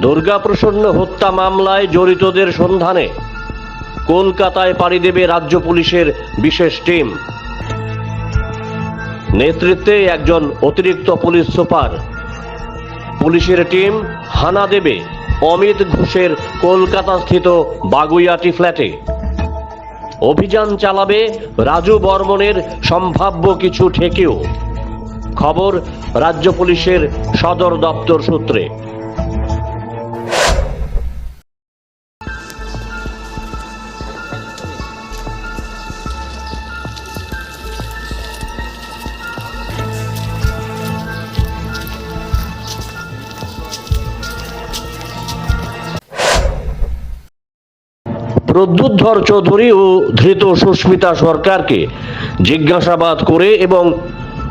দুর্গাপ্রসন্ন হত্যা মামলায় জড়িতদের সন্ধানে। কলকাতায় পাড়ি দেবে রাজ্য পুলিশের বিশেষ টিম। নেতৃত্বে একজন অতিরিক্ত পুলিশ সুপার। পুলিশের টিম হানা দেবে অমিত ঘোষের কলকাতাস্থিত বাগুইয়াটি ফ্ল্যাটে। অভিযান চালাবে রাজু বর্মনের সম্ভাব্য কিছু ঠেকেও। খবর রাজ্য পুলিশের সদর দপ্তর সূত্রে। প্রদ্যুৎধর চৌধুরী ও ধৃত সুস্মিতা সরকারকে জিজ্ঞাসাবাদ করে এবং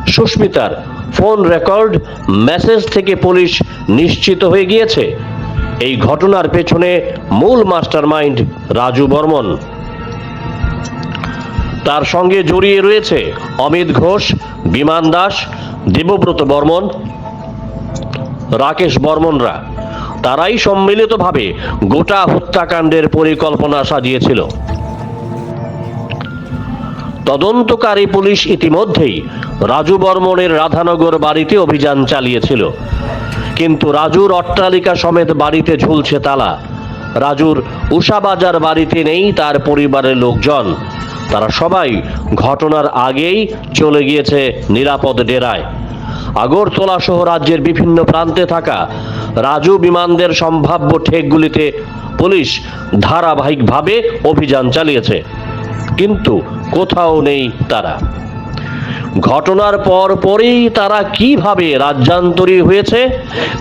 সুস্মিতার ফোন রেকর্ড, মেসেজ থেকে পুলিশ নিশ্চিত হয়ে গিয়েছে। এই ঘটনার পেছনে মূল মাস্টারমাইন্ড রাজু বর্মন। তার সঙ্গে জড়িয়ে রয়েছে অমিত ঘোষ, বিমান দাস, দেবব্রত বর্মন, রাকেশ বর্মনরা। তারাই সম্মিলিতভাবে গোটা হত্যাকাণ্ডের পরিকল্পনা সাজিয়েছিল। তদন্তকারী পুলিশ ইতিমধ্যেই রাজু বর্মনের রাধানগর বাড়িতে অভিযান চালিয়েছিল। কিন্তু রাজুর অট্টালিকা সমেত বাড়িতে ঝুলছে তালা। রাজুর উষাবাজার বাড়িতে নেই তার পরিবারের লোকজন। তারা সবাই ঘটনার আগেই চলে গিয়েছে নিরাপদ ডেরায়। আগরতলা সহ রাজ্যের বিভিন্ন প্রান্তে থাকা রাজু বিমানদের সম্ভাব্য ঠেকগুলিতে পুলিশ ধারাবাহিকভাবে অভিযান চালিয়েছে। কিন্তু কোথাও নেই তারা। ঘটনার পর পরেই তারা কীভাবে রাজ্যান্তরী হয়েছে,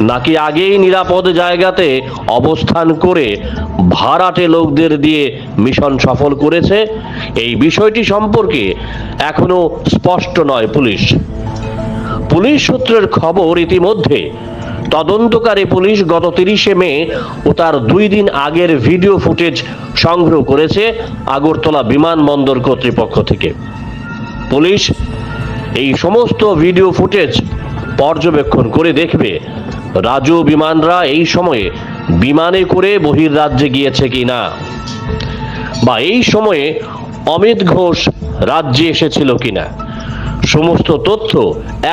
নাকি আগেই নিরাপদ জায়গাতে অবস্থান করে ভাড়াটে লোকদের দিয়ে মিশন সফল করেছে, এই বিষয়টি সম্পর্কে এখনও স্পষ্ট নয় পুলিশ। পুলিশ সূত্রের খবর ইতিমধ্যে তদন্তকারী পুলিশ গত তিরিশে মে ও তার দুই দিন আগের ভিডিও ফুটেজ সংগ্রহ করেছে আগরতলা বিমানবন্দর কর্তৃপক্ষ থেকে। পুলিশ এই সমস্ত ভিডিও ফুটেজ পর্যবেক্ষণ করে দেখবে, রাজু বিমানরা এই সময়ে বিমানে করে বহির্রাজ্যে গিয়েছে কি না বা এই সময়ে অমিত ঘোষ রাজ্যে এসেছিল কিনা। সমস্ত তথ্য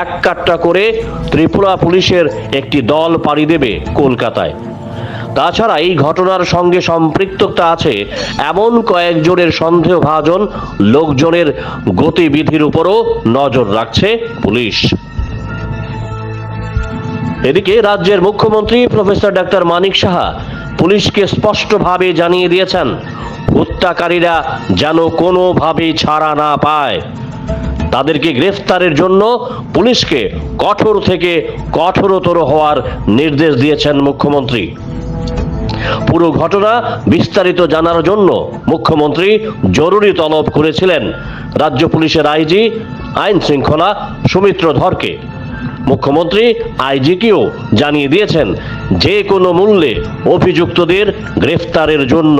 এক কাট্টা করে ত্রিপুরা পুলিশের একটি দল পাড়ি দেবে কলকাতায়। তাছাড়া এই ঘটনার সঙ্গে সম্পৃক্ততা আছে এমন কয়েকজনের সন্দেহভাজন লোকজনের গতিবিধির উপরও নজর রাখছে পুলিশ। এদিকে রাজ্যের মুখ্যমন্ত্রী প্রফেসর ডাক্তার মানিক সাহা পুলিশকে স্পষ্টভাবে জানিয়ে দিয়েছেন, হত্যাকারীরা যেন কোনোভাবেই ছাড়া না পায়। তাদেরকে গ্রেফতারের জন্য পুলিশকে কঠোর থেকে কঠোরতর হওয়ার নির্দেশ দিয়েছেন মুখ্যমন্ত্রী। পুরো ঘটনা বিস্তারিত জানার জন্য মুখ্যমন্ত্রী জরুরি তলব করেছিলেন। রাজ্য পুলিশের আইজি, আইন শৃঙ্খলা সুমিত্র ধরকে। মুখ্যমন্ত্রী আইজিকেও জানিয়ে দিয়েছেন, যে কোনো মূল্যে অভিযুক্তদের গ্রেফতারের জন্য।